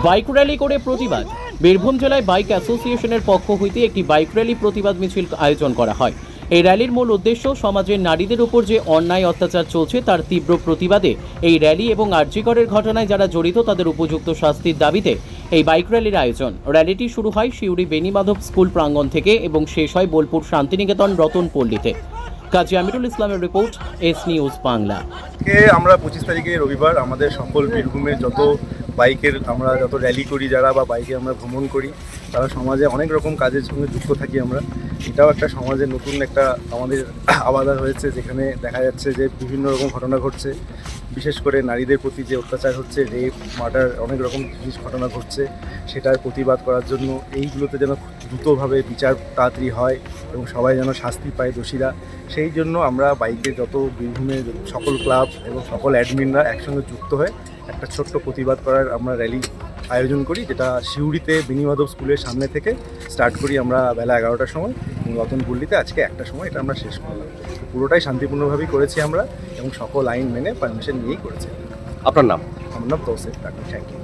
Bike rally করে প্রতিবাদ। বীরভূম জেলায় বাইক অ্যাসোসিয়েশনের পক্ষ হইতে একটি বাইক র্যালি প্রতিবাদ মিছিল আয়োজন করা হয়। এই র্যালির মূল উদ্দেশ্য সমাজের নারীদের উপর যে অন্যায় অত্যাচার চলছে, তার তীব্র প্রতিবাদে এই র্যালি এবং আর্যিকরের ঘটনায় যারা জড়িত, তাদের উপযুক্ত শাস্তির দাবিতে এই বাইক র্যালির আয়োজন। র্যালিটি শুরু হয় শিউরি বেনিমাধব স্কুল প্রাঙ্গণ থেকে এবং শেষ হয় বোলপুর শান্তিনিকেতন রতন পল্লীতে। কাজী আমিরুল ইসলামের রিপোর্ট, এস নিউজ বাংলা। আমরা পঁচিশ তারিখে রবিবার আমাদের সকল বীরভূমের যত বাইকের আমরা যত র্যালি করি, যারা বা বাইকে আমরা ভ্রমণ করি, তারা সমাজে অনেক রকম কাজের সঙ্গে যুক্ত থাকি আমরা। এটাও একটা সমাজের নতুন একটা আমাদের আলাদা হয়েছে, যেখানে দেখা যাচ্ছে যে বিভিন্ন রকম ঘটনা ঘটছে। বিশেষ করে নারীদের প্রতি যে অত্যাচার হচ্ছে রেপ মার্ডার অনেক রকম জিনিস ঘটনা ঘটছে, সেটার প্রতিবাদ করার জন্য এইগুলোতে যেন দ্রুতভাবে বিচার তাড়াতাড়ি হয় এবং সবাই যেন শাস্তি পায় দোষীরা, সেই জন্য আমরা বাইকের যত বীরভূমের সকল ক্লাব এবং সকল অ্যাডমিনরা একসঙ্গে যুক্ত হয়ে একটা ছোট্ট প্রতিবাদ করার আমরা র্যালি আয়োজন করি যেটা সিউড়িতে বিনিমাধব স্কুলের সামনে থেকে স্টার্ট করি আমরা বেলা এগারোটার সময় এবং রতনপল্লিতে আজকে একটা সময় এটা আমরা শেষ করলাম। পুরোটাই শান্তিপূর্ণভাবেই করেছি আমরা এবং সকল আইন মেনে পারমিশন নিয়েই করেছি। আপনার নাম? আমার নাম তৌসিফ থ্যাংক ইউ